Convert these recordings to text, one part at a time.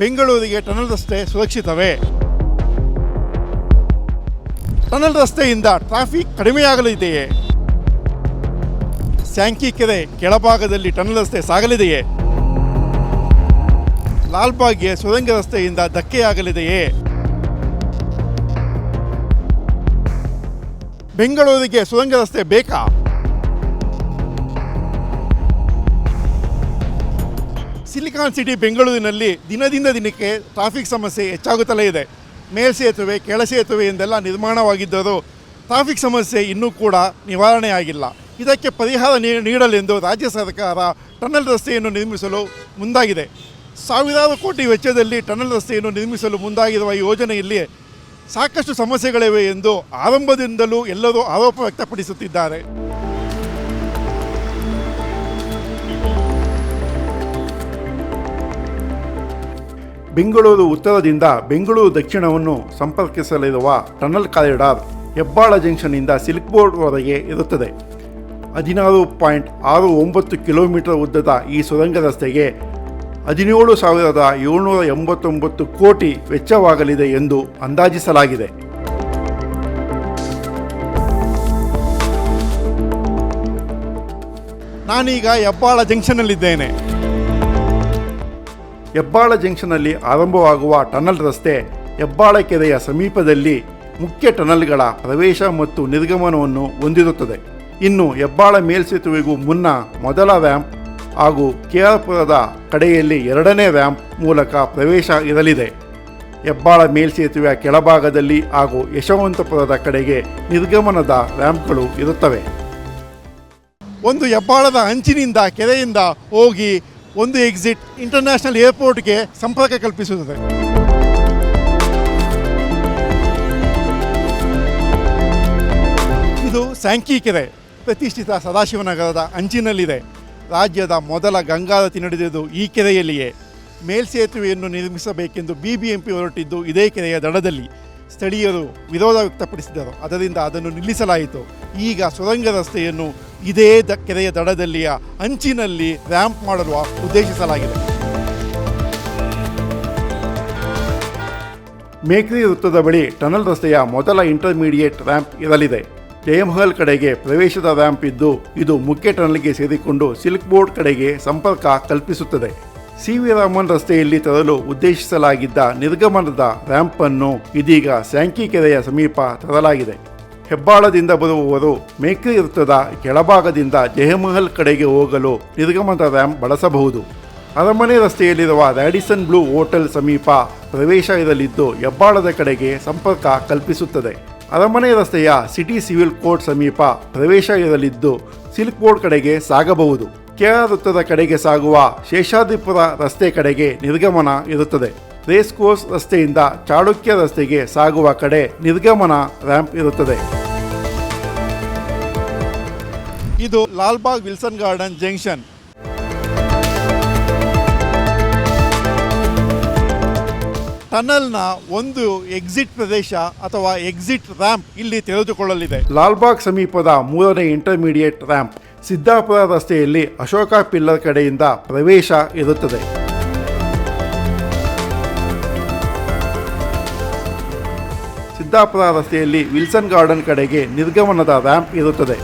ಬೆಂಗಳೂರಿಗೆ ಟನಲ್ ರಸ್ತೆ ಸುರಕ್ಷಿತವೇ? ಟನಲ್ ರಸ್ತೆಯಿಂದ ಟ್ರಾಫಿಕ್ ಕಡಿಮೆಯಾಗಲಿದೆಯೇ? ಸ್ಯಾಂಕಿ ಕೆರೆ ಕೆಳಭಾಗದಲ್ಲಿ ಟನಲ್ ರಸ್ತೆ ಸಾಗಲಿದೆಯೇ? ಲಾಲ್ಬಾಗ್ಗೆ ಸುರಂಗ ರಸ್ತೆಯಿಂದ ಧಕ್ಕೆಯಾಗಲಿದೆಯೇ? ಬೆಂಗಳೂರಿಗೆ ಸುರಂಗ ರಸ್ತೆ ಬೇಕಾ? ಸಿಟಿ ಬೆಂಗಳೂರಿನಲ್ಲಿ ದಿನದಿಂದ ದಿನಕ್ಕೆ ಟ್ರಾಫಿಕ್ ಸಮಸ್ಯೆ ಹೆಚ್ಚಾಗುತ್ತಲೇ ಇದೆ. ಮೇಲ್ಸೇತುವೆ, ಕೆಳಸೇತುವೆ ಎಂದೆಲ್ಲ ನಿರ್ಮಾಣವಾಗಿದ್ದರೂ ಟ್ರಾಫಿಕ್ ಸಮಸ್ಯೆ ಇನ್ನೂ ಕೂಡ ನಿವಾರಣೆ ಆಗಿಲ್ಲ. ಇದಕ್ಕೆ ಪರಿಹಾರ ನೀಡಲೆಂದು ರಾಜ್ಯ ಸರ್ಕಾರ ಟನಲ್ ರಸ್ತೆಯನ್ನು ನಿರ್ಮಿಸಲು ಮುಂದಾಗಿದೆ. ಸಾವಿರಾರು ಕೋಟಿ ವೆಚ್ಚದಲ್ಲಿ ಟನಲ್ ರಸ್ತೆಯನ್ನು ನಿರ್ಮಿಸಲು ಮುಂದಾಗಿರುವ ಯೋಜನೆಯಲ್ಲಿ ಸಾಕಷ್ಟು ಸಮಸ್ಯೆಗಳಿವೆ ಎಂದು ಆರಂಭದಿಂದಲೂ ಎಲ್ಲರೂ ಆರೋಪ ವ್ಯಕ್ತಪಡಿಸುತ್ತಿದ್ದಾರೆ. ಬೆಂಗಳೂರು ಉತ್ತರದಿಂದ ಬೆಂಗಳೂರು ದಕ್ಷಿಣವನ್ನು ಸಂಪರ್ಕಿಸಲಿರುವ ಟನಲ್ ಕಾರಿಡಾರ್ ಹೆಬ್ಬಾಳ ಜಂಕ್ಷನ್ನಿಂದ ಸಿಲ್ಕ್ ಬೋರ್ಡ್ವರೆಗೆ ಇರುತ್ತದೆ. ಹದಿನಾರು ಪಾಯಿಂಟ್ ಆರು ಒಂಬತ್ತು ಕಿಲೋಮೀಟರ್ ಉದ್ದದ ಈ ಸುರಂಗ ರಸ್ತೆಗೆ ಹದಿನೇಳು ಸಾವಿರದ ಏಳ್ನೂರ ಎಂಬತ್ತೊಂಬತ್ತು ಕೋಟಿ ವೆಚ್ಚವಾಗಲಿದೆ ಎಂದು ಅಂದಾಜಿಸಲಾಗಿದೆ. ನಾನೀಗ ಹೆಬ್ಬಾಳ ಜಂಕ್ಷನ್ನಲ್ಲಿದ್ದೇನೆ. ಹೆಬ್ಬಾಳ ಜಂಕ್ಷನ್ನಲ್ಲಿ ಆರಂಭವಾಗುವ ಟನಲ್ ರಸ್ತೆ ಹೆಬ್ಬಾಳ ಕೆರೆಯ ಸಮೀಪದಲ್ಲಿ ಮುಖ್ಯ ಟನಲ್ಗಳ ಪ್ರವೇಶ ಮತ್ತು ನಿರ್ಗಮನವನ್ನು ಹೊಂದಿರುತ್ತದೆ. ಇನ್ನು ಹೆಬ್ಬಾಳ ಮೇಲ್ಸೇತುವೆಗೂ ಮುನ್ನ ಮೊದಲ ವ್ಯಾಂಪ್ ಹಾಗೂ ಕೆಆರ್ಪುರದ ಕಡೆಯಲ್ಲಿ ಎರಡನೇ ರ್ಯಾಂಪ್ ಮೂಲಕ ಪ್ರವೇಶ ಇರಲಿದೆ. ಹೆಬ್ಬಾಳ ಮೇಲ್ಸೇತುವೆಯ ಕೆಳಭಾಗದಲ್ಲಿ ಹಾಗೂ ಯಶವಂತಪುರದ ಕಡೆಗೆ ನಿರ್ಗಮನದ ರ್ಯಾಂಪ್ಗಳು ಇರುತ್ತವೆ. ಒಂದು ಹೆಬ್ಬಾಳದ ಅಂಚಿನಿಂದ ಕೆರೆಯಿಂದ ಹೋಗಿ ಒಂದು ಎಕ್ಸಿಟ್ ಇಂಟರ್ನ್ಯಾಷನಲ್ ಏರ್ಪೋರ್ಟ್ಗೆ ಸಂಪರ್ಕ ಕಲ್ಪಿಸುತ್ತದೆ. ಇದು ಸ್ಯಾಂಕಿ ಕೆರೆ ಪ್ರತಿಷ್ಠಿತ ಸದಾಶಿವನಗರದ ಅಂಚಿನಲ್ಲಿದೆ. ರಾಜ್ಯದ ಮೊದಲ ಗಂಗಾರತಿ ನಡೆದಿದ್ದು ಈ ಕೆರೆಯಲ್ಲಿಯೇ. ಮೇಲ್ಸೇತುವೆಯನ್ನು ನಿರ್ಮಿಸಬೇಕೆಂದು ಬಿ ಬಿ ಎಂ ಪಿ ಹೊರಟಿದ್ದು ಇದೇ ಕೆರೆಯ ದಡದಲ್ಲಿ. ಸ್ಥಳೀಯರು ವಿರೋಧ ವ್ಯಕ್ತಪಡಿಸಿದರು. ಅದರಿಂದ ಅದನ್ನು ನಿಲ್ಲಿಸಲಾಯಿತು. ಈಗ ಸುರಂಗ ರಸ್ತೆಯನ್ನು ಇದೇ ದ ಕೆರೆಯ ದಡದಲ್ಲಿಯ ಅಂಚಿನಲ್ಲಿ ರ್ಯಾಂಪ್ ಮಾಡಲು ಉದ್ದೇಶಿಸಲಾಗಿದೆ. ಮೇಕ್ರಿ ವೃತ್ತದ ಬಳಿ ಟನಲ್ ರಸ್ತೆಯ ಮೊದಲ ಇಂಟರ್ಮೀಡಿಯೇಟ್ ರ್ಯಾಂಪ್ ಇರಲಿದೆ. ಜಯಮಹಲ್ ಕಡೆಗೆ ಪ್ರವೇಶದ ರ್ಯಾಂಪ್ ಇದ್ದು, ಇದು ಮುಖ್ಯ ಟನಲ್ಗೆ ಸೇರಿಕೊಂಡು ಸಿಲ್ಕ್ ಬೋರ್ಡ್ ಕಡೆಗೆ ಸಂಪರ್ಕ ಕಲ್ಪಿಸುತ್ತದೆ. ಸಿ ವಿ ರಾಮನ್ ರಸ್ತೆಯಲ್ಲಿ ತರಲು ಉದ್ದೇಶಿಸಲಾಗಿದ್ದ ನಿರ್ಗಮನದ ರ್ಯಾಂಪ್ ಅನ್ನು ಇದೀಗ ಸ್ಯಾಂಕಿ ಕೆರೆಯ ಸಮೀಪ ತರಲಾಗಿದೆ. ಹೆಬ್ಬಾಳದಿಂದ ಬರುವವರು ಮೇಕ್ರಿ ವೃತ್ತದ ಕೆಳಭಾಗದಿಂದ ಜಯಮಹಲ್ ಕಡೆಗೆ ಹೋಗಲು ನಿರ್ಗಮನ ರ್ಯಾಂಪ್ ಬಳಸಬಹುದು. ಅರಮನೆ ರಸ್ತೆಯಲ್ಲಿರುವ ರ್ಯಾಡಿಸನ್ ಬ್ಲೂ ಹೋಟೆಲ್ ಸಮೀಪ ಪ್ರವೇಶ ಇರಲಿದ್ದು ಹೆಬ್ಬಾಳದ ಕಡೆಗೆ ಸಂಪರ್ಕ ಕಲ್ಪಿಸುತ್ತದೆ. ಅರಮನೆ ರಸ್ತೆಯ ಸಿಟಿ ಸಿವಿಲ್ ಕೋರ್ಟ್ ಸಮೀಪ ಪ್ರವೇಶ ಇರಲಿದ್ದು ಸಿಲ್ಕ್ ಬೋರ್ಡ್ ಕಡೆಗೆ ಸಾಗಬಹುದು. ಕೆಆರ್ ವೃತ್ತದ ಕಡೆಗೆ ಸಾಗುವ ಶೇಷಾದ್ರಿಪುರ ರಸ್ತೆ ಕಡೆಗೆ ನಿರ್ಗಮನ ಇರುತ್ತದೆ. ರೇಸ್ ಕೋರ್ಸ್ ರಸ್ತೆಯಿಂದ ಚಾಳುಕ್ಯ ರಸ್ತೆಗೆ ಸಾಗುವ ಕಡೆ ನಿರ್ಗಮನ ರ್ಯಾಂಪ್ ಇರುತ್ತದೆ. ಇದು ಲಾಲ್ಬಾಗ್ ವಿಲ್ಸನ್ ಗಾರ್ಡನ್ ಜಂಕ್ಷನ್. ಟನಲ್ನ ಒಂದು ಎಕ್ಸಿಟ್ ಪ್ರದೇಶ ಅಥವಾ ಎಕ್ಸಿಟ್ ರ್ಯಾಂಪ್ ಇಲ್ಲಿ ತೆರೆದುಕೊಳ್ಳಲಿದೆ. ಲಾಲ್ಬಾಗ್ ಸಮೀಪದ ಮೂರನೇ ಇಂಟರ್ಮೀಡಿಯೇಟ್ ರ್ಯಾಂಪ್ ಸಿದ್ದಾಪುರ ರಸ್ತೆಯಲ್ಲಿ ಅಶೋಕ ಪಿಲ್ಲರ್ ಕಡೆಯಿಂದ ಪ್ರವೇಶ ಇರುತ್ತದೆ. ಸಿದ್ದಾಪುರ ರಸ್ತೆಯಲ್ಲಿ ವಿಲ್ಸನ್ ಗಾರ್ಡನ್ ಕಡೆಗೆ ನಿರ್ಗಮನದ ರ್ಯಾಂಪ್ ಇರುತ್ತದೆ.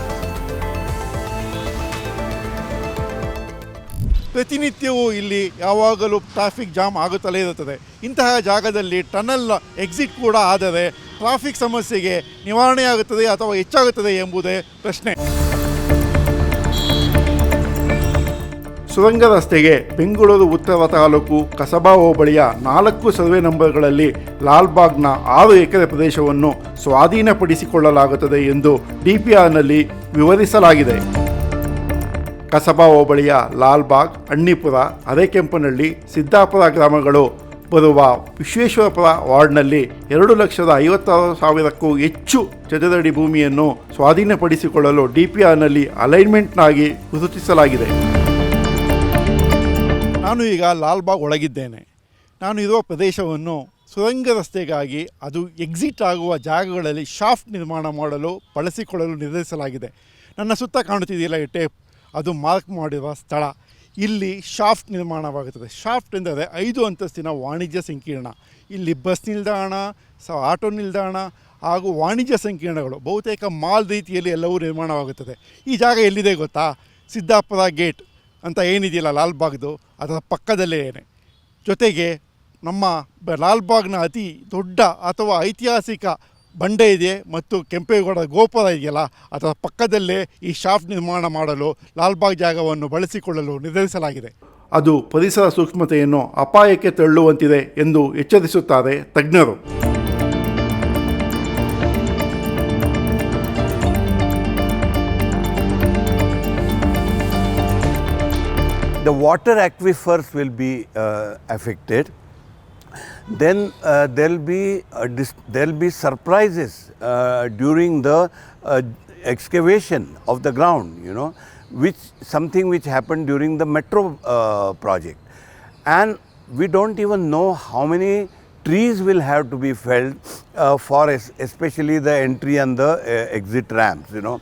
ಪ್ರತಿನಿತ್ಯವೂ ಇಲ್ಲಿ ಯಾವಾಗಲೂ ಟ್ರಾಫಿಕ್ ಜಾಮ್ ಆಗುತ್ತಲೇ ಇರುತ್ತದೆ. ಇಂತಹ ಜಾಗದಲ್ಲಿ ಟನಲ್ ಎಕ್ಸಿಟ್ ಕೂಡ ಆದರೆ ಟ್ರಾಫಿಕ್ ಸಮಸ್ಯೆಗೆ ನಿವಾರಣೆಯಾಗುತ್ತದೆ ಅಥವಾ ಹೆಚ್ಚಾಗುತ್ತದೆ ಎಂಬುದೇ ಪ್ರಶ್ನೆ. ಸುರಂಗ ರಸ್ತೆಗೆ ಬೆಂಗಳೂರು ಉತ್ತರ ತಾಲೂಕು ಕಸಬಾ ಹೋಬಳಿಯ ನಾಲ್ಕು ಸರ್ವೆ ನಂಬರ್ಗಳಲ್ಲಿ ಲಾಲ್ಬಾಗ್ನ ಆರು ಎಕರೆ ಪ್ರದೇಶವನ್ನು ಸ್ವಾಧೀನಪಡಿಸಿಕೊಳ್ಳಲಾಗುತ್ತದೆ ಎಂದು ಡಿಪಿಆರ್ನಲ್ಲಿ ವಿವರಿಸಲಾಗಿದೆ. ಕಸಬಾ ಹೋಬಳಿಯ ಲಾಲ್ಬಾಗ್, ಅಣ್ಣಿಪುರ, ಅರೆಕೆಂಪನಹಳ್ಳಿ, ಸಿದ್ದಾಪುರ ಗ್ರಾಮಗಳು ಬರುವ ವಿಶ್ವೇಶ್ವರಪುರ ವಾರ್ಡ್ನಲ್ಲಿ ಎರಡು ಲಕ್ಷದ ಐವತ್ತಾರು ಸಾವಿರಕ್ಕೂ ಹೆಚ್ಚು ಚದರಡಿ ಭೂಮಿಯನ್ನು ಸ್ವಾಧೀನಪಡಿಸಿಕೊಳ್ಳಲು ಡಿಪಿಆರ್ನಲ್ಲಿ ಅಲೈನ್ಮೆಂಟ್ನಾಗಿ ಗುರುತಿಸಲಾಗಿದೆ. ನಾನು ಈಗ ಲಾಲ್ಬಾಗ್ ಒಳಗಿದ್ದೇನೆ. ನಾನು ಇರುವ ಪ್ರದೇಶವನ್ನು ಸುರಂಗ ರಸ್ತೆಗಾಗಿ ಅದು ಎಕ್ಸಿಟ್ ಆಗುವ ಜಾಗಗಳಲ್ಲಿ ಶಾಫ್ಟ್ ನಿರ್ಮಾಣ ಮಾಡಲು, ಬಳಸಿಕೊಳ್ಳಲು ನಿರ್ಧರಿಸಲಾಗಿದೆ. ನನ್ನ ಸುತ್ತ ಕಾಣುತ್ತಿದೆಯಲ್ಲ ಈ ಟೇಪ್ ಅದು ಮಾರ್ಕ್ ಮಾಡಿರುವ ಸ್ಥಳ. ಇಲ್ಲಿ ಶಾಫ್ಟ್ ನಿರ್ಮಾಣವಾಗುತ್ತದೆ. ಶಾಫ್ಟ್ ಎಂದರೆ ಐದು ಅಂತಸ್ತಿನ ವಾಣಿಜ್ಯ ಸಂಕೀರ್ಣ. ಇಲ್ಲಿ ಬಸ್ ನಿಲ್ದಾಣ, ಸ ಆಟೋ ನಿಲ್ದಾಣ ಹಾಗೂ ವಾಣಿಜ್ಯ ಸಂಕೀರ್ಣಗಳು. ಬಹುತೇಕ ಮಾಲ್ ರೀತಿಯಲ್ಲಿ ಎಲ್ಲವೂ ನಿರ್ಮಾಣವಾಗುತ್ತದೆ. ಈ ಜಾಗ ಎಲ್ಲಿದೆ ಗೊತ್ತಾ? ಸಿದ್ದಾಪುರ ಗೇಟ್ ಅಂತ ಏನಿದೆಯಲ್ಲ ಲಾಲ್ಬಾಗ್ದು, ಅದರ ಪಕ್ಕದಲ್ಲೇ ಜೊತೆಗೆ ನಮ್ಮ ಲಾಲ್ಬಾಗ್ನ ಅತಿ ದೊಡ್ಡ ಅಥವಾ ಐತಿಹಾಸಿಕ ಬಂಡೆ ಇದೆ ಮತ್ತು ಕೆಂಪೇಗೌಡ ಗೋಪುರ ಇದೆಯಲ್ಲ, ಅದರ ಪಕ್ಕದಲ್ಲೇ ಈ ಶಾಫ್ಟ್ ನಿರ್ಮಾಣ ಮಾಡಲು, ಲಾಲ್ಬಾಗ್ ಜಾಗವನ್ನು ಬಳಸಿಕೊಳ್ಳಲು ನಿರ್ಧರಿಸಲಾಗಿದೆ. ಅದು ಪರಿಸರ ಸೂಕ್ಷ್ಮತೆಯನ್ನು ಅಪಾಯಕ್ಕೆ ತಳ್ಳುವಂತಿದೆ ಎಂದು ಎಚ್ಚರಿಸುತ್ತಾರೆ ತಜ್ಞರು. The water aquifers will be uh, affected. Then uh, there'll be uh, there'll be surprises uh, during the uh, excavation of the ground. You know, which something which happened during the metro project, and we don't even know how many trees will have to be felled for es- especially the entry and the exit ramps. You know.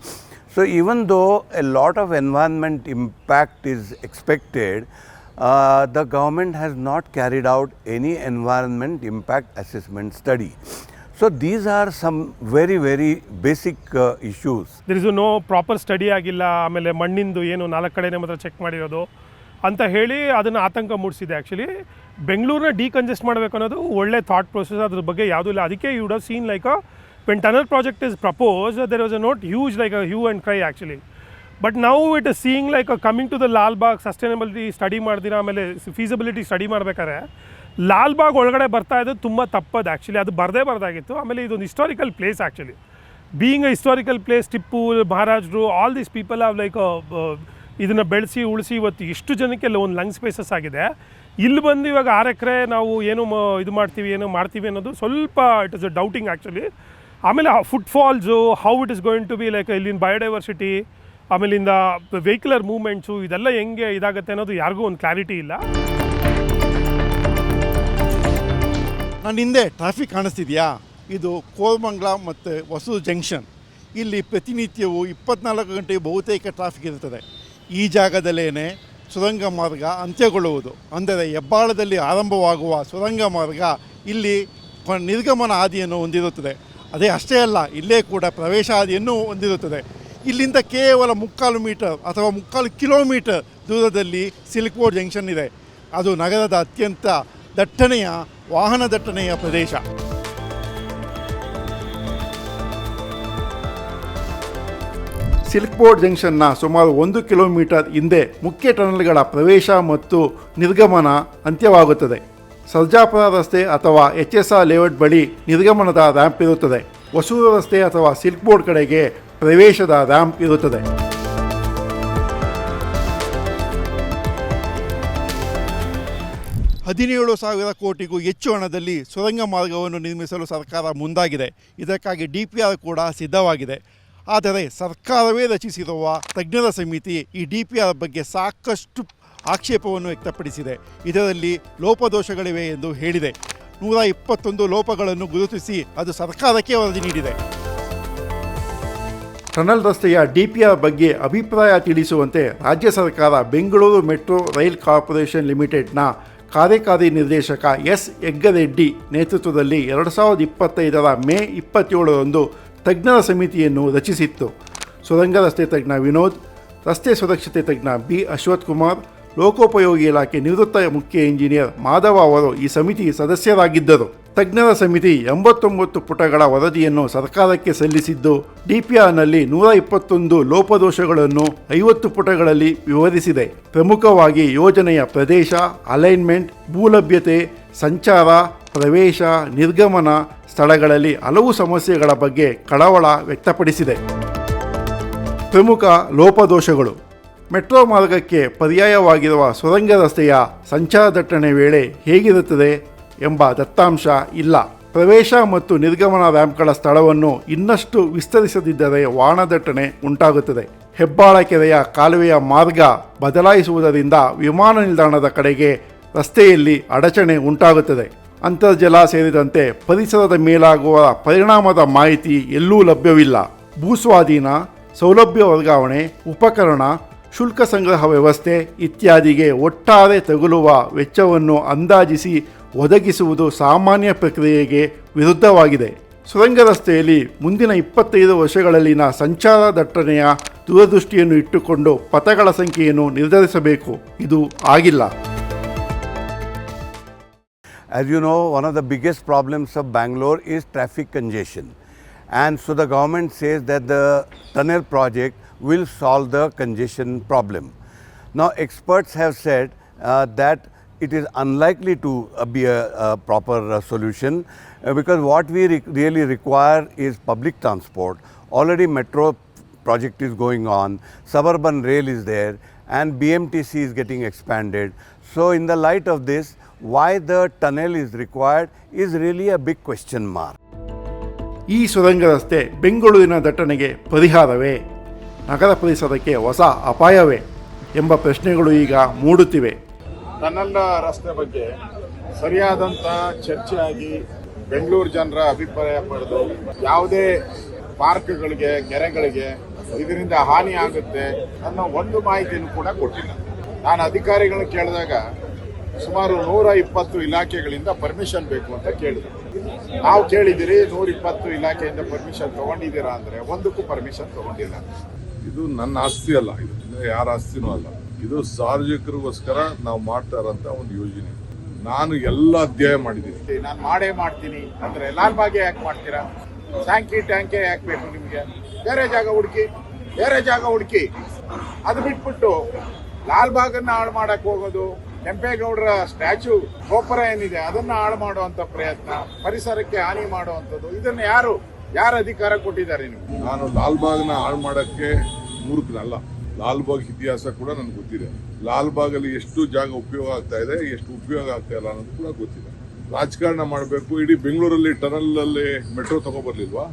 So even though a lot of environment impact is expected, uh, the government has not carried out any environment impact assessment study. So these are some very very basic uh, issues. There is no proper study ಆಗಿಲ್ಲ ಆಮೇಲೆ ಮಣ್ಣಿಂದು ಏನು ನಾಲ್ಕು ಕಡೆನೇ ಮಾತ್ರ check ಮಾಡಿರೋದು ಅಂತ ಹೇಳಿ ಅದನ್ನು ಆತಂಕ ಮೂಡಿಸಿದೆ ಆ್ಯಕ್ಚುಲಿ ಬೆಂಗಳೂರನ್ನ ಡಿಕಂಜೆಸ್ಟ್ ಮಾಡಬೇಕು ಅನ್ನೋದು ಒಳ್ಳೆ ಥಾಟ್ ಪ್ರೊಸೆಸ್ ಅದ್ರ ಬಗ್ಗೆ ಯಾವುದೂ ಇಲ್ಲ ಅದಕ್ಕೆ you would seen like uh when tunnel project is proposed, there was a not huge like a hue and cry actually but ನಾವು it is seeing like coming to the Lalbagh sustainability study ಮಾಡಿದಿರ ಆಮೇಲೆ feasibility study ಮಾಡ್ಬೇಕಾದ್ರೆ ಲಾಲ್ಬಾಗ್ ಒಳಗಡೆ ಬರ್ತಾ ಇದ್ದು ತುಂಬ ತಪ್ಪದು actually ಅದು ಬರದೇ ಬರ್ದಾಗಿತ್ತು. ಆಮೇಲೆ ಇದೊಂದು historical place actually being a historical place Tipu ಮಹಾರಾಜರು all these people have like ಇದನ್ನು ಬೆಳೆಸಿ ಉಳಿಸಿ ಇವತ್ತು ಎಷ್ಟು ಜನಕ್ಕೆ ಒಂದು ಲಂಗ್ ಸ್ಪೇಸಸ್ ಆಗಿದೆ. ಇಲ್ಲಿ ಬಂದು ಇವಾಗ ಆರು ಎಕರೆ ನಾವು ಏನು ಇದು ಮಾಡ್ತೀವಿ ಏನು ಮಾಡ್ತೀವಿ ಅನ್ನೋದು ಸ್ವಲ್ಪ it is a doubting actually ಆಮೇಲೆ foot falls how it is going to be like ಇಲ್ಲಿನ ಬಯೋಡೈವರ್ಸಿಟಿ ಆಮೇಲಿಂದ ವೆಹಿಕ್ಯುಲರ್ ಮೂವ್ಮೆಂಟ್ಸು ಇದೆಲ್ಲ ಹೆಂಗೆ ಇದಾಗುತ್ತೆ ಅನ್ನೋದು ಯಾರಿಗೂ ಒಂದು ಕ್ಲಾರಿಟಿ ಇಲ್ಲ. ನನ್ನ ಹಿಂದೆ ಟ್ರಾಫಿಕ್ ಕಾಣಿಸ್ತಿದೆಯಾ? ಇದು ಕೋರಮಂಗ್ಲ ಮತ್ತು ಹೊಸೂರು ಜಂಕ್ಷನ್ ಇಲ್ಲಿ ಪ್ರತಿನಿತ್ಯವು ಇಪ್ಪತ್ನಾಲ್ಕು ಗಂಟೆ ಬಹುತೇಕ ಟ್ರಾಫಿಕ್ ಇರುತ್ತದೆ ಈ ಜಾಗದಲ್ಲೇ ಸುರಂಗ ಮಾರ್ಗ ಅಂತ್ಯಗೊಳ್ಳುವುದು. ಅಂದರೆ ಹೆಬ್ಬಾಳದಲ್ಲಿ ಆರಂಭವಾಗುವ ಸುರಂಗ ಮಾರ್ಗ ಇಲ್ಲಿ ನಿರ್ಗಮನ ಹಾದಿಯನ್ನು ಹೊಂದಿರುತ್ತದೆ. ಅದೇ ಅಷ್ಟೇ ಅಲ್ಲ, ಇಲ್ಲೇ ಕೂಡ ಪ್ರವೇಶಾದಿಯನ್ನು ಹೊಂದಿರುತ್ತದೆ. ಇಲ್ಲಿಂದ ಕೇವಲ ಮುಕ್ಕಾಲು ಮೀಟರ್ ಅಥವಾ ಮುಕ್ಕಾಲು ಕಿಲೋಮೀಟರ್ ದೂರದಲ್ಲಿ ಸಿಲ್ಕ್ ಬೋರ್ಡ್ ಜಂಕ್ಷನ್ ಇದೆ. ಅದು ನಗರದ ಅತ್ಯಂತ ದಟ್ಟಣೆಯ, ವಾಹನ ದಟ್ಟಣೆಯ ಪ್ರದೇಶ. ಸಿಲ್ಕ್ ಬೋರ್ಡ್ ಜಂಕ್ಷನ್ನ ಸುಮಾರು ಒಂದು ಕಿಲೋಮೀಟರ್ ಹಿಂದೆ ಮುಖ್ಯ ಟನಲ್ಗಳ ಪ್ರವೇಶ ಮತ್ತು ನಿರ್ಗಮನ ಅಂತ್ಯವಾಗುತ್ತದೆ. ಸರ್ಜಾಪುರ ರಸ್ತೆ ಅಥವಾ ಎಚ್ ಎಸ್ ಆರ್ ಲೇಔಟ್ ಬಳಿ ನಿರ್ಗಮನದ ರ್ಯಾಂಪ್ ಇರುತ್ತದೆ. ಹೊಸೂರು ರಸ್ತೆ ಅಥವಾ ಸಿಲ್ಕ್ ಬೋರ್ಡ್ ಕಡೆಗೆ ಪ್ರವೇಶದ ರ್ಯಾಂಪ್ ಇರುತ್ತದೆ. ಹದಿನೇಳು ಸಾವಿರ ಕೋಟಿಗೂ ಹೆಚ್ಚು ಹಣದಲ್ಲಿ ಸುರಂಗ ಮಾರ್ಗವನ್ನು ನಿರ್ಮಿಸಲು ಸರ್ಕಾರ ಮುಂದಾಗಿದೆ. ಇದಕ್ಕಾಗಿ ಡಿ ಪಿ ಆರ್ ಕೂಡ ಸಿದ್ಧವಾಗಿದೆ. ಆದರೆ ಸರ್ಕಾರವೇ ರಚಿಸಿರುವ ತಜ್ಞರ ಸಮಿತಿ ಈ ಡಿ ಪಿ ಆರ್ ಬಗ್ಗೆ ಸಾಕಷ್ಟು ಆಕ್ಷೇಪವನ್ನು ವ್ಯಕ್ತಪಡಿಸಿದೆ. ಇದರಲ್ಲಿ ಲೋಪದೋಷಗಳಿವೆ ಎಂದು ಹೇಳಿದೆ. ನೂರ ಇಪ್ಪತ್ತೊಂದು ಲೋಪಗಳನ್ನು ಗುರುತಿಸಿ ಅದು ಸರ್ಕಾರಕ್ಕೆ ವರದಿ ನೀಡಿದೆ. ಟನಲ್ ರಸ್ತೆಯ ಡಿಪಿಆರ್ ಬಗ್ಗೆ ಅಭಿಪ್ರಾಯ ತಿಳಿಸುವಂತೆ ರಾಜ್ಯ ಸರ್ಕಾರ ಬೆಂಗಳೂರು ಮೆಟ್ರೋ ರೈಲ್ ಕಾರ್ಪೊರೇಷನ್ ಲಿಮಿಟೆಡ್ನ ಕಾರ್ಯಕಾರಿ ನಿರ್ದೇಶಕ ಎಸ್. ಹೆಗ್ಗರೆಡ್ಡಿ ನೇತೃತ್ವದಲ್ಲಿ ಎರಡು ಸಾವಿರದ ಇಪ್ಪತ್ತೈದರ ಮೇ ಇಪ್ಪತ್ತೇಳರಂದು ತಜ್ಞರ ಸಮಿತಿಯನ್ನು ರಚಿಸಿತ್ತು. ಸುರಂಗ ರಸ್ತೆ ತಜ್ಞ ವಿನೋದ್, ರಸ್ತೆ ಸುರಕ್ಷತೆ ತಜ್ಞ ಬಿ. ಅಶ್ವಥ್ ಕುಮಾರ್ ಲೋಕೋಪಯೋಗಿ ಇಲಾಖೆ ನಿವೃತ್ತ ಮುಖ್ಯ ಇಂಜಿನಿಯರ್ ಮಾಧವ ಅವರು ಈ ಸಮಿತಿ ಸದಸ್ಯರಾಗಿದ್ದರು. ತಜ್ಞರ ಸಮಿತಿ ಎಂಬತ್ತೊಂಬತ್ತು ಪುಟಗಳ ವರದಿಯನ್ನು ಸರ್ಕಾರಕ್ಕೆ ಸಲ್ಲಿಸಿದ್ದು, ಡಿಪಿಆರ್ನಲ್ಲಿ ನೂರ ಇಪ್ಪತ್ತೊಂದು ಲೋಪದೋಷಗಳನ್ನು ಐವತ್ತು ಪುಟಗಳಲ್ಲಿ ವಿವರಿಸಿದೆ. ಪ್ರಮುಖವಾಗಿ ಯೋಜನೆಯ ಪ್ರದೇಶ, ಅಲೈನ್ಮೆಂಟ್, ಭೂಲಭ್ಯತೆ, ಸಂಚಾರ, ಪ್ರವೇಶ, ನಿರ್ಗಮನ ಸ್ಥಳಗಳಲ್ಲಿ ಹಲವು ಸಮಸ್ಯೆಗಳ ಬಗ್ಗೆ ಕಳವಳ ವ್ಯಕ್ತಪಡಿಸಿದೆ. ಪ್ರಮುಖ ಲೋಪದೋಷಗಳು. ಮೆಟ್ರೋ ಮಾರ್ಗಕ್ಕೆ ಪರ್ಯಾಯವಾಗಿರುವ ಸುರಂಗ ರಸ್ತೆಯ ಸಂಚಾರ ದಟ್ಟಣೆ ವೇಳೆ ಹೇಗಿರುತ್ತದೆ ಎಂಬ ದತ್ತಾಂಶ ಇಲ್ಲ. ಪ್ರವೇಶ ಮತ್ತು ನಿರ್ಗಮನ ರ್ಯಾಂಪ್ಗಳ ಸ್ಥಳವನ್ನು ಇನ್ನಷ್ಟು ವಿಸ್ತರಿಸದಿದ್ದರೆ ವಾಹನ ದಟ್ಟಣೆ ಉಂಟಾಗುತ್ತದೆ. ಹೆಬ್ಬಾಳ ಕೆರೆಯ ಕಾಲುವೆಯ ಮಾರ್ಗ ಬದಲಾಯಿಸುವುದರಿಂದ ವಿಮಾನ ನಿಲ್ದಾಣದ ಕಡೆಗೆ ರಸ್ತೆಯಲ್ಲಿ ಅಡಚಣೆ ಉಂಟಾಗುತ್ತದೆ. ಅಂತರ್ಜಲ ಸೇರಿದಂತೆ ಪರಿಸರದ ಮೇಲಾಗುವ ಪರಿಣಾಮದ ಮಾಹಿತಿ ಎಲ್ಲೂ ಲಭ್ಯವಿಲ್ಲ. ಭೂಸ್ವಾಧೀನ, ಸೌಲಭ್ಯ ವರ್ಗಾವಣೆ, ಉಪಕರಣ ಶುಲ್ಕ ಸಂಗ್ರಹ ವ್ಯವಸ್ಥೆ ಇತ್ಯಾದಿಗೆ ಒಟ್ಟಾರೆ ತಗುಲುವ ವೆಚ್ಚವನ್ನು ಅಂದಾಜಿಸಿ ಒದಗಿಸುವುದು ಸಾಮಾನ್ಯ ಪ್ರಕ್ರಿಯೆಗೆ ವಿರುದ್ಧವಾಗಿದೆ. ಸುರಂಗ ರಸ್ತೆಯಲ್ಲಿ ಮುಂದಿನ ಇಪ್ಪತ್ತೈದು ವರ್ಷಗಳಲ್ಲಿನ ಸಂಚಾರ ದಟ್ಟಣೆಯ ದೂರದೃಷ್ಟಿಯನ್ನು ಇಟ್ಟುಕೊಂಡು ಪಥಗಳ ಸಂಖ್ಯೆಯನ್ನು ನಿರ್ಧರಿಸಬೇಕು. ಇದು ಆಗಿಲ್ಲ. As you know, one of the biggest problems of Bangalore is traffic congestion. And so the government says that the tunnel project will solve the congestion problem. Now, experts have said uh, that it is unlikely to uh, be a, a proper uh, solution uh, because what we re- really require is public transport. Already, metro project is going on, suburban rail is there, and BMTC is getting expanded. So, in the light of this, why the tunnel is required is really a big question mark. ಈ ಸುರಂಗ ರಸ್ತೆ ಬೆಂಗಳೂರಿನ ದಟ್ಟಣೆಗೆ ಪರಿಹಾರವೇ ನಗರ ಪರಿಸರಕ್ಕೆ ಹೊಸ ಅಪಾಯವೇ ಎಂಬ ಪ್ರಶ್ನೆಗಳು ಈಗ ಮೂಡುತ್ತಿವೆ. Tunnel ರಸ್ತೆ ಬಗ್ಗೆ ಸರಿಯಾದಂಥ ಚರ್ಚೆಯಾಗಿ ಬೆಂಗಳೂರು ಜನರ ಅಭಿಪ್ರಾಯ ಪಡೆದು ಯಾವುದೇ ಪಾರ್ಕ್ಗಳಿಗೆ, ಕೆರೆಗಳಿಗೆ ಇದರಿಂದ ಹಾನಿ ಆಗುತ್ತೆ ಅನ್ನೋ ಒಂದು ಮಾಹಿತಿಯನ್ನು ಕೂಡ ಕೊಟ್ಟಿಲ್ಲ. ನಾನು ಅಧಿಕಾರಿಗಳನ್ನ ಕೇಳಿದಾಗ ಸುಮಾರು ನೂರ ಇಪ್ಪತ್ತು ಇಲಾಖೆಗಳಿಂದ ಪರ್ಮಿಷನ್ ಬೇಕು ಅಂತ ಕೇಳಿದ್ರು ನಾವು ಕೇಳಿದಿರಿ ನೂರ ಇಪ್ಪತ್ತು ಇಲಾಖೆಯಿಂದ ಪರ್ಮಿಷನ್ ತಗೊಂಡಿದ್ದೀರಾ ಅಂದ್ರೆ ಒಂದಕ್ಕೂ ಪರ್ಮಿಷನ್ ತಗೊಂಡಿಲ್ಲ. ಇದು ನನ್ನ ಆಸ್ತಿ ಅಲ್ಲ, ಇದು ಯಾರ ಆಸ್ತಿನೂ ಅಲ್ಲ. ಇದು ಸಾರ್ವಜನಿಕರಿಗೋಸ್ಕರ ನಾವು ಮಾಡ್ತಾ ಇರೋಂಥ ಒಂದು ಯೋಜನೆ. ನಾನು ಎಲ್ಲ ಅಧ್ಯಯನ ಮಾಡಿದ್ದೀನಿ. ನಾನು ಮಾಡೇ ಮಾಡ್ತೀನಿ. ಅಂದ್ರೆ ಲಾಲ್ ಬಾಗೆ ಯಾಕೆ ಮಾಡ್ತೀರಾ? ಟ್ಯಾಂಕಿ ಟ್ಯಾಂಕೇ ಯಾಕೆ ಬೇಕು ನಿಮಗೆ? ಬೇರೆ ಜಾಗ ಹುಡುಕಿ, ಬೇರೆ ಜಾಗ ಹುಡುಕಿ. ಅದು ಬಿಟ್ಬಿಟ್ಟು ಲಾಲ್ ಬಾಗನ್ನ ಹಾಳು ಮಾಡಕ್ ಹೋಗೋದು, ಕೆಂಪೇಗೌಡರ ಸ್ಟ್ಯಾಚು ಗೋಪುರ ಏನಿದೆ ಅದನ್ನ ಹಾಳು ಮಾಡುವಂತ ಪ್ರಯತ್ನ, ಪರಿಸರಕ್ಕೆ ಹಾನಿ ಮಾಡುವಂಥದ್ದು, ಇದನ್ನ ಯಾರು ಯಾರು ಅಧಿಕಾರ ಕೊಟ್ಟಿದ್ದಾರೆ ನಿಮ್ಗೆ ನಾನು ಲಾಲ್ಬಾಗ್ನ ಹಾಳು ಮಾಡೋಕ್ಕೆ ಮೂರ್ಖನಲ್ಲ ಲಾಲ್ಬಾಗ್ ಇತಿಹಾಸ ಕೂಡ ನನಗೆ ಗೊತ್ತಿದೆ. ಲಾಲ್ಬಾಗಲ್ಲಿ ಎಷ್ಟು ಜಾಗ ಉಪಯೋಗ ಆಗ್ತಾ ಇದೆ, ಎಷ್ಟು ಉಪಯೋಗ ಆಗ್ತಾ ಇಲ್ಲ ಅನ್ನೋದು ಕೂಡ ಗೊತ್ತಿದೆ. ರಾಜಕಾರಣ ಮಾಡಬೇಕು, ಇಡೀ ಬೆಂಗಳೂರಲ್ಲಿ ಟನಲಲ್ಲಿ ಮೆಟ್ರೋ ತಗೊಬರ್ಲಿಲ್ವಾ?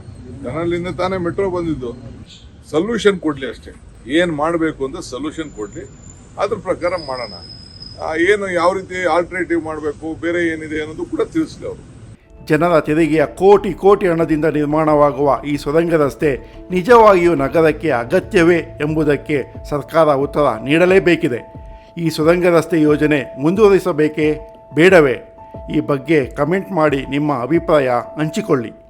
ಟನಲಿಂದ ತಾನೇ ಮೆಟ್ರೋ ಬಂದಿದ್ದು. ಸೊಲ್ಯೂಷನ್ ಕೊಡಲಿ ಅಷ್ಟೇ. ಏನು ಮಾಡಬೇಕು ಅಂತ ಸೊಲ್ಯೂಷನ್ ಕೊಡಲಿ. ಅದ್ರ ಪ್ರಕಾರ ಮಾಡೋಣ. ಏನು ಯಾವ ರೀತಿ ಆಲ್ಟರ್ನೇಟಿವ್ ಮಾಡಬೇಕು, ಬೇರೆ ಏನಿದೆ ಅನ್ನೋದು ಕೂಡ ತಿಳಿಸ್ಲಿ ಅವರು. ಜನರ ತೆರಿಗೆಯ ಕೋಟಿ ಕೋಟಿ ಹಣದಿಂದ ನಿರ್ಮಾಣವಾಗುವ ಈ ಸುರಂಗ ರಸ್ತೆ ನಿಜವಾಗಿಯೂ ನಗರಕ್ಕೆ ಅಗತ್ಯವೇ ಎಂಬುದಕ್ಕೆ ಸರ್ಕಾರ ಉತ್ತರ ನೀಡಲೇಬೇಕಿದೆ. ಈ ಸುರಂಗ ರಸ್ತೆ ಯೋಜನೆ ಮುಂದುವರಿಸಬೇಕೇ ಬೇಡವೇ? ಈ ಬಗ್ಗೆ ಕಮೆಂಟ್ ಮಾಡಿ ನಿಮ್ಮ ಅಭಿಪ್ರಾಯ ಹಂಚಿಕೊಳ್ಳಿ.